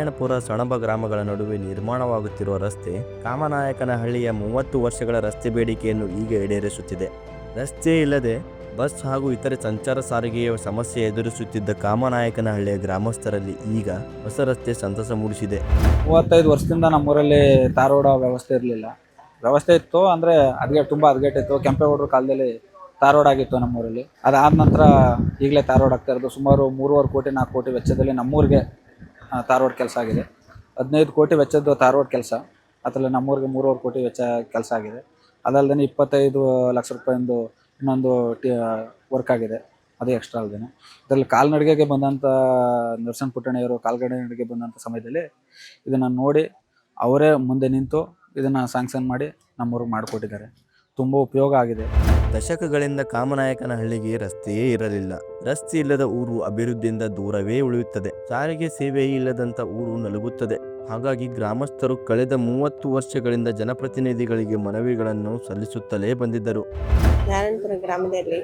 ನಾರಾಯಣಪುರ ಸಣಬ ಗ್ರಾಮಗಳ ನಡುವೆ ನಿರ್ಮಾಣವಾಗುತ್ತಿರುವ ರಸ್ತೆ ಕಾಮನಾಯಕನಹಳ್ಳಿಯ ಮೂವತ್ತು ವರ್ಷಗಳ ರಸ್ತೆ ಬೇಡಿಕೆಯನ್ನು ಈಗ ಈಡೇರಿಸುತ್ತಿದೆ. ರಸ್ತೆ ಇಲ್ಲದೆ ಬಸ್ ಹಾಗೂ ಇತರೆ ಸಂಚಾರ ಸಾರಿಗೆಯ ಸಮಸ್ಯೆ ಎದುರಿಸುತ್ತಿದ್ದ ಕಾಮನಾಯಕನಹಳ್ಳಿಯ ಗ್ರಾಮಸ್ಥರಲ್ಲಿ ಈಗ ಹೊಸ ರಸ್ತೆ ಸಂತಸ ಮೂಡಿಸಿದೆ. ಮೂವತ್ತೈದು ವರ್ಷದಿಂದ ನಮ್ಮೂರಲ್ಲಿ ತಾರೋಡ ವ್ಯವಸ್ಥೆ ಇರಲಿಲ್ಲ. ವ್ಯವಸ್ಥೆ ಇತ್ತು ಅಂದರೆ ಅದ್ಗೆ ತುಂಬ ಅದ್ಗೆಟ್ಟಿತ್ತು. ಕೆಂಪೇಗೌಡರ ಕಾಲದಲ್ಲಿ ತಾರೋಡ್ ಆಗಿತ್ತು ನಮ್ಮೂರಲ್ಲಿ. ಅದಾದ ನಂತರ ಈಗಲೇ ತಾರೋಡ್ ಆಗ್ತಾ ಇರೋದು. ಸುಮಾರು ಮೂರುವರೆ ಕೋಟಿ, ನಾಲ್ಕು ಕೋಟಿ ವೆಚ್ಚದಲ್ಲಿ ನಮ್ಮೂರಿಗೆ ಆ, ತಾರೋಡ್ ಕೆಲಸ ಆಗಿದೆ. ಹದಿನೈದು ಕೋಟಿ ವೆಚ್ಚದ್ದು ತಾರವಾಡ ಕೆಲಸ. ಅದರಲ್ಲಿ ನಮ್ಮೂರಿಗೆ ಮೂರುವರೆ ಕೋಟಿ ವೆಚ್ಚ ಕೆಲಸ ಆಗಿದೆ. ಅದಲ್ಲದೆ ಇಪ್ಪತ್ತೈದು ಲಕ್ಷ ರೂಪಾಯಿಂದು ಇನ್ನೊಂದು ಟಿ ವರ್ಕ್ ಆಗಿದೆ. ಅದು ಎಕ್ಸ್ಟ್ರಾ ಅಲ್ಲದೆ ಇದರಲ್ಲಿ ಕಾಲ್ನಡಿಗೆಗೆ ಬಂದಂಥ ನರಸನ್ ಪುಟ್ಟಣಿಯವರು ಕಾಲ್ನಡಿಗೆಗೆ ಬಂದಂಥ ಸಮಯದಲ್ಲಿ ಇದನ್ನು ನೋಡಿ ಅವರೇ ಮುಂದೆ ನಿಂತು ಇದನ್ನು ಸ್ಯಾಂಕ್ಷನ್ ಮಾಡಿ ನಮ್ಮೂರಿಗೆ ಮಾಡಿಕೊಟ್ಟಿದ್ದಾರೆ. ತುಂಬ ಉಪಯೋಗ ಆಗಿದೆ. ದಶಕಗಳಿಂದ ಕಾಮನಾಯಕನಹಳ್ಳಿಗೆ ರಸ್ತೆಯೇ ಇರಲಿಲ್ಲ. ರಸ್ತೆ ಇಲ್ಲದ ಊರು ಅಭಿವೃದ್ಧಿಯಿಂದ ದೂರವೇ ಉಳಿಯುತ್ತದೆ. ಸಾರಿಗೆ ಸೇವೆಯೇ ಇಲ್ಲದಂತ ಊರು ನಲುಗುತ್ತದೆ. ಹಾಗಾಗಿ ಗ್ರಾಮಸ್ಥರು ಕಳೆದ ಮೂವತ್ತು ವರ್ಷಗಳಿಂದ ಜನಪ್ರತಿನಿಧಿಗಳಿಗೆ ಮನವಿಗಳನ್ನು ಸಲ್ಲಿಸುತ್ತಲೇ ಬಂದಿದ್ದರು. ನಾರಾಯಣಪುರ ಗ್ರಾಮದಲ್ಲಿ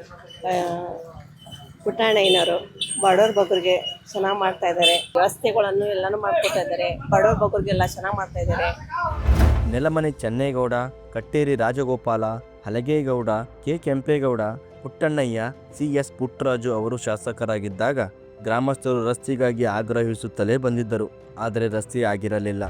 ಪುಟ್ಟಣ್ಣಯ್ಯನವರು ಬಡವ್ರ ಬಗ್ಗರಿಗೆ ಚೆನ್ನಾಗಿ ಮಾಡ್ತಾ ಇದ್ದಾರೆ. ರಸ್ತೆಗಳನ್ನು ಎಲ್ಲನೂ ಮಾಡ್ಕೊತಾ ಇದ್ದಾರೆ. ಬಡವ್ರ ಬಗ್ಗರಿಗೆಲ್ಲ ಚೆನ್ನಾಗಿ ಮಾಡ್ತಾ ಇದ್ದಾರೆ. Nelamane Chennegowda, Katteri Rajagopala, Halagegowda, K. Kempegowda, Puttannaiah, C. S. Puttaraju ಅವರು ಶಾಸಕರಾಗಿದ್ದಾಗ ಗ್ರಾಮಸ್ಥರು ರಸ್ತೆಗಾಗಿ ಆಗ್ರಹಿಸುತ್ತಲೇ ಬಂದಿದ್ದರು. ಆದರೆ ರಸ್ತೆ ಆಗಿರಲಿಲ್ಲ.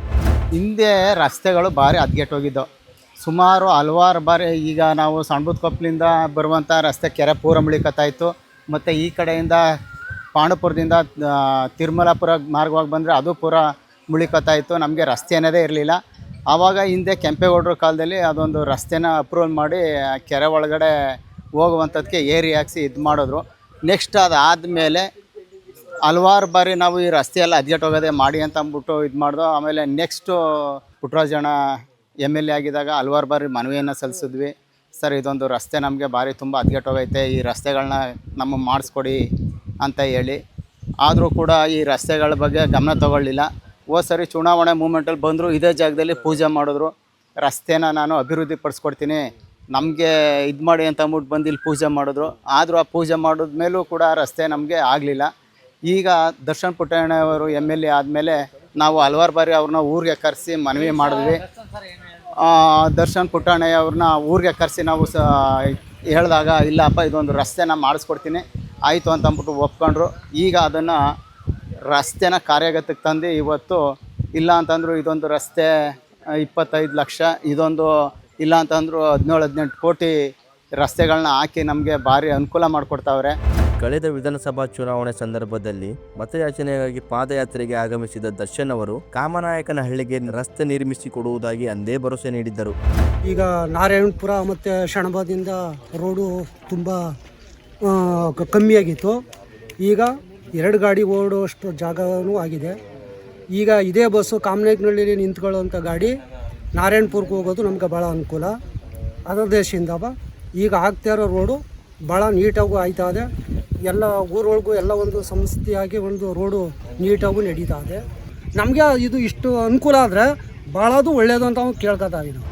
ಹಿಂದೆ ರಸ್ತೆಗಳು ಭಾರಿ ಅದ್ಗೆಟ್ಟೋಗಿದ್ದವು ಸುಮಾರು ಹಲವಾರು ಬಾರಿ ಈಗ ನಾವು ಸಣ್ಬುದ್ಕೊಪ್ಲಿಂದ ಬರುವಂಥ ರಸ್ತೆ ಕೆರೆ ಪೂರ ಮುಳಿಕತ್ತಾಯಿತು ಮತ್ತು ಈ ಕಡೆಯಿಂದ ಪಾಂಡುಪುರದಿಂದ ತಿರುಮಲಾಪುರ ಮಾರ್ಗವಾಗಿ ಬಂದರೆ ಅದು ಪೂರ ಮುಳಿಕತ್ತಾಯಿತ್ತು ನಮಗೆ ರಸ್ತೆ ಅನ್ನೋದೇ ಇರಲಿಲ್ಲ ಆವಾಗ ಹಿಂದೆ ಕೆಂಪೇಗೌಡರ ಕಾಲದಲ್ಲಿ ಅದೊಂದು ರಸ್ತೆನ ಅಪ್ರೂವಲ್ ಮಾಡಿ ಕೆರೆ ಒಳಗಡೆ ಹೋಗುವಂಥದ್ದಕ್ಕೆ ಏರಿ ಹಾಕ್ಸಿ ಇದು ಮಾಡಿದ್ರು. ನೆಕ್ಸ್ಟ್ ಅದಾದಮೇಲೆ ಹಲವಾರು ಬಾರಿ ನಾವು ಈ ರಸ್ತೆಯೆಲ್ಲ ಹೋಗೋದೆ ಮಾಡಿ ಅಂತ ಅಂದ್ಬಿಟ್ಟು ಇದು ಮಾಡ್ದು. ಆಮೇಲೆ next Puttarajanna M L A ಆಗಿದ್ದಾಗ ಹಲವಾರು ಬಾರಿ ಮನವಿಯನ್ನು ಸಲ್ಲಿಸಿದ್ವಿ. ಸರ್, ಇದೊಂದು ರಸ್ತೆ ನಮಗೆ ಭಾರಿ ತುಂಬ ಹೋಗೈತೆ ಈ ರಸ್ತೆಗಳನ್ನ ನಮ್ಮ ಮಾಡಿಸ್ಕೊಡಿ ಅಂತ ಹೇಳಿ. ಆದರೂ ಕೂಡ ಈ ರಸ್ತೆಗಳ ಬಗ್ಗೆ ಗಮನ ತಗೊಳ್ಳಿಲ್ಲ. ಹೋದ ಸರಿ ಚುನಾವಣೆ ಮೂಮೆಂಟಲ್ಲಿ ಬಂದರು, ಇದೇ ಜಾಗದಲ್ಲಿ ಪೂಜೆ ಮಾಡಿದ್ರು. ರಸ್ತೆನ ನಾನು ಅಭಿವೃದ್ಧಿ ಪಡಿಸ್ಕೊಡ್ತೀನಿ ನಮಗೆ ಇದು ಮಾಡಿ ಅಂತ ಅಂದ್ಬಿಟ್ಟು ಬಂದು ಇಲ್ಲಿ ಪೂಜೆ ಮಾಡಿದ್ರು. ಆದರೂ ಆ ಪೂಜೆ ಮಾಡಿದ್ಮೇಲೂ ಕೂಡ ಆ ರಸ್ತೆ ನಮಗೆ ಆಗಲಿಲ್ಲ. ಈಗ ದರ್ಶನ್ ಪುಟ್ಟಣ್ಣವರು ಎಂ ಎಲ್ ಎ ಆದಮೇಲೆ ನಾವು ಹಲವಾರು ಬಾರಿ ಅವ್ರನ್ನ ಊರಿಗೆ ಕರೆಸಿ ಮನವಿ ಮಾಡಿದ್ವಿ. ದರ್ಶನ್ ಪುಟ್ಟಣ್ಣಯ್ಯ ಅವ್ರನ್ನ ಊರಿಗೆ ಕರೆಸಿ ನಾವು ಸ, ಹೇಳಿದಾಗ, ಇಲ್ಲಪ್ಪ, ಇದೊಂದು ರಸ್ತೆನ ಮಾಡಿಸ್ಕೊಡ್ತೀನಿ. ಆಯಿತು ಅಂತ ಅಂದ್ಬಿಟ್ಟು ಒಪ್ಕೊಂಡ್ರು. ಈಗ ಅದನ್ನು ರಸ್ತೆನ ಕಾರ್ಯಗತಕ್ಕೆ ತಂದು ಇವತ್ತು ಇಲ್ಲ ಅಂತಂದ್ರು ಇದೊಂದು ರಸ್ತೆ ಇಪ್ಪತ್ತೈದು ಲಕ್ಷ ಇದೊಂದು ಇಲ್ಲ ಅಂತಂದ್ರು ಹದಿನೇಳು ಹದಿನೆಂಟು ಕೋಟಿ ರಸ್ತೆಗಳನ್ನ ಹಾಕಿ ನಮಗೆ ಭಾರಿ ಅನುಕೂಲ ಮಾಡಿಕೊಡ್ತಾವ್ರೆ. ಕಳೆದ ವಿಧಾನಸಭಾ ಚುನಾವಣೆ ಸಂದರ್ಭದಲ್ಲಿ ಮತಯಾಚನೆಗಾಗಿ ಪಾದಯಾತ್ರೆಗೆ ಆಗಮಿಸಿದ ದರ್ಶನ್ ಅವರು ಕಾಮನಾಯಕನಹಳ್ಳಿಗೆ ರಸ್ತೆ ನಿರ್ಮಿಸಿ ಕೊಡುವುದಾಗಿ ಅಂದೇ ಭರವಸೆ ನೀಡಿದ್ದರು. ಈಗ ನಾರಾಯಣಪುರ ಮತ್ತು ಶಣಬಾದಿಂದ ರೋಡು ತುಂಬ ಕಮ್ಮಿಯಾಗಿತ್ತು. ಈಗ ಎರಡು ಗಾಡಿ ಓಡುವಷ್ಟು ಜಾಗವೂ ಆಗಿದೆ. ಈಗ ಇದೇ ಬಸ್ಸು ಕಾಮನೇಕ್ನಳ್ಳಿ ನಿಂತ್ಕೊಳ್ಳೋವಂಥ ಗಾಡಿ ನಾರಾಯಣಪುರಕ್ಕೆ ಹೋಗೋದು ನಮ್ಗೆ ಭಾಳ ಅನುಕೂಲ. ಅದರ ದೇಶದಿಂದ ಈಗ ಆಗ್ತಾ ಇರೋ ರೋಡು ಭಾಳ ನೀಟಾಗೂ ಆಯ್ತಾ ಇದೆ. ಎಲ್ಲ ಊರೊಳಗೂ ಎಲ್ಲ ಒಂದು ಸಂಸ್ಥೆಯಾಗಿ ಒಂದು ರೋಡು ನೀಟಾಗೂ ನಡೀತಾ ಇದೆ. ನಮಗೆ ಇದು ಇಷ್ಟು ಅನುಕೂಲ ಆದರೆ ಭಾಳದು ಒಳ್ಳೆಯದು ಅಂತ ಕೇಳ್ಕೊತಾ ಇದ್ದೀವಿ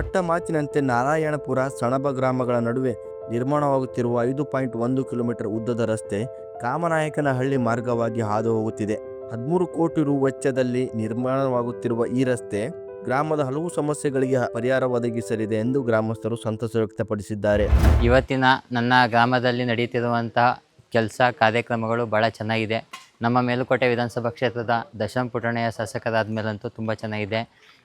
ಒಟ್ಟ ಮಾತಿನಂತೆ ನಾರಾಯಣಪುರ ಸಣಬ ಗ್ರಾಮಗಳ ನಡುವೆ ನಿರ್ಮಾಣವಾಗುತ್ತಿರುವ ಐದು ಪಾಯಿಂಟ್ ಒಂದು ಕಿಲೋಮೀಟರ್ ಉದ್ದದ ರಸ್ತೆ ಕಾಮನಾಯಕನಹಳ್ಳಿ ಮಾರ್ಗವಾಗಿ ಹಾದು ಹೋಗುತ್ತಿದೆ ಹದಿಮೂರು ಕೋಟಿ ರು ವೆಚ್ಚದಲ್ಲಿ ನಿರ್ಮಾಣವಾಗುತ್ತಿರುವ ಈ ರಸ್ತೆ ಗ್ರಾಮದ ಹಲವು ಸಮಸ್ಯೆಗಳಿಗೆ ಪರಿಹಾರ ಒದಗಿಸಲಿದೆ ಎಂದು ಗ್ರಾಮಸ್ಥರು ಸಂತಸ ವ್ಯಕ್ತಪಡಿಸಿದ್ದಾರೆ. ಇವತ್ತಿನ ನನ್ನ ಗ್ರಾಮದಲ್ಲಿ ನಡೆಯುತ್ತಿರುವಂಥ ಕೆಲಸ ಕಾರ್ಯಕ್ರಮಗಳು ಭಾಳ ಚೆನ್ನಾಗಿದೆ. ನಮ್ಮ ಮೇಲುಕೋಟೆ ವಿಧಾನಸಭಾ ಕ್ಷೇತ್ರದ ದಶಮ ಪುಟಣೆಯ ಶಾಸಕರಾದ ಮೇಲಂತೂ ತುಂಬ ಚೆನ್ನಾಗಿದೆ.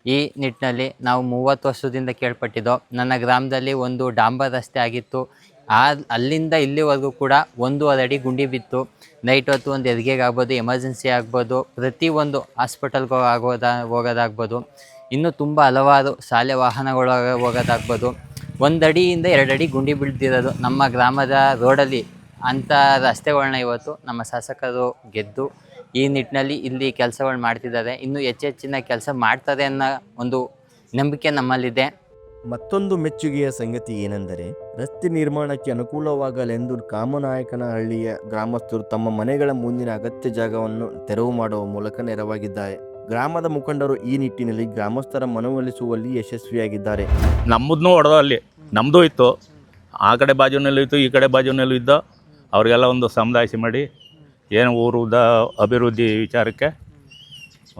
ಈ ನಿಟ್ಟಿನಲ್ಲಿ ನಾವು ಮೂವತ್ತು ವರ್ಷದಿಂದ ಕೇಳ್ಪಟ್ಟಿದ್ದೋ, ನನ್ನ ಗ್ರಾಮದಲ್ಲಿ ಒಂದು ಡಾಂಬರ್ ರಸ್ತೆ ಆಗಿತ್ತು. ಆ, ಅಲ್ಲಿಂದ ಇಲ್ಲಿವರೆಗೂ ಕೂಡ ಒಂದೂವರೆ ಅಡಿ ಗುಂಡಿ ಬಿತ್ತು. ನೈಟ್ ಹೊತ್ತು ಒಂದು ಹೆರಿಗೆಗೆ ಆಗ್ಬೋದು, ಎಮರ್ಜೆನ್ಸಿ ಆಗ್ಬೋದು ಪ್ರತಿಯೊಂದು ಹಾಸ್ಪಿಟಲ್ಗೆ ಆಗೋದ, ಹೋಗೋದಾಗ್ಬೋದು. ಇನ್ನೂ ತುಂಬ ಹಲವಾರು ಶಾಲೆ ವಾಹನಗಳಾಗ ಹೋಗೋದಾಗ್ಬೋದು. ಒಂದು ಅಡಿಯಿಂದ ಎರಡು ಅಡಿ ಗುಂಡಿ ಬೀಳ್ತಿರೋದು ನಮ್ಮ ಗ್ರಾಮದ ರೋಡಲ್ಲಿ. ಅಂಥ ರಸ್ತೆಗಳನ್ನ ಇವತ್ತು ನಮ್ಮ ಶಾಸಕರು ಗೆದ್ದು ಈ ನಿಟ್ಟಿನಲ್ಲಿ ಇಲ್ಲಿ ಕೆಲಸಗಳು ಮಾಡ್ತಿದ್ದಾರೆ. ಇನ್ನೂ ಹೆಚ್ಚೆಚ್ಚಿನ ಕೆಲಸ ಮಾಡ್ತಾರೆ ಅನ್ನೋ ಒಂದು ನಂಬಿಕೆ ನಮ್ಮಲ್ಲಿದೆ. ಮತ್ತೊಂದು ಮೆಚ್ಚುಗೆಯ ಸಂಗತಿ ಏನೆಂದರೆ ರಸ್ತೆ ನಿರ್ಮಾಣಕ್ಕೆ ಅನುಕೂಲವಾಗಲೆಂದು ಕಾಮನಾಯಕನಹಳ್ಳಿಯ ಗ್ರಾಮಸ್ಥರು ತಮ್ಮ ಮನೆಗಳ ಮುಂದಿನ ಅಗತ್ಯ ಜಾಗವನ್ನು ತೆರವು ಮಾಡುವ ಮೂಲಕ ನೆರವಾಗಿದ್ದಾರೆ. ಗ್ರಾಮದ ಮುಖಂಡರು ಈ ನಿಟ್ಟಿನಲ್ಲಿ ಗ್ರಾಮಸ್ಥರ ಮನವೊಲಿಸುವಲ್ಲಿ ಯಶಸ್ವಿಯಾಗಿದ್ದಾರೆ. ನಮ್ಮದನ್ನೂ ಹೊಡೆದ ಅಲ್ಲಿ. ನಮ್ಮದು ಇತ್ತು. ಆ ಕಡೆ ಬಾಜುನಲ್ಲೂ ಇತ್ತು, ಈ ಕಡೆ ಬಾಜುನಲ್ಲೂ ಇದ್ದ. ಅವರಿಗೆಲ್ಲ ಒಂದು ಸಮುದಾಯಿಸಿ ಮಾಡಿ, ಏನು ಊರುದ ಅಭಿವೃದ್ಧಿ ವಿಚಾರಕ್ಕೆ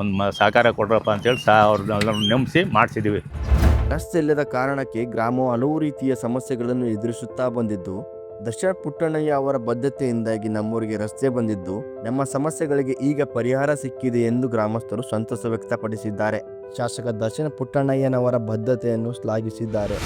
ಒಂದು ಮ ಸಹಕಾರ ಕೊಡ್ರಪ್ಪ ಅಂತೇಳಿ ಸಹ ಅವ್ರನ್ನೆಲ್ಲ ನೆಮ್ಮಿಸಿ ಮಾಡಿಸಿದ್ದೀವಿ ರಸ್ತೆ ಇಲ್ಲದ ಕಾರಣಕ್ಕೆ ಗ್ರಾಮವು ಹಲವು ರೀತಿಯ ಸಮಸ್ಯೆಗಳನ್ನು ಎದುರಿಸುತ್ತಾ ಬಂದಿದ್ದು ದಶರಥ್ ಪುಟ್ಟಣ್ಣಯ್ಯ ಅವರ ಬದ್ಧತೆಯಿಂದಾಗಿ ನಮ್ಮೂರಿಗೆ ರಸ್ತೆ ಬಂದಿದ್ದು, ನಮ್ಮ ಸಮಸ್ಯೆಗಳಿಗೆ ಈಗ ಪರಿಹಾರ ಸಿಕ್ಕಿದೆ ಎಂದು ಗ್ರಾಮಸ್ಥರು ಸಂತಸ ವ್ಯಕ್ತಪಡಿಸಿದ್ದಾರೆ. ಶಾಸಕ ದರ್ಶನ ಪುಟ್ಟಣ್ಣಯ್ಯನವರ ಬದ್ಧತೆಯನ್ನು ಶ್ಲಾಘಿಸಿದ್ದಾರೆ.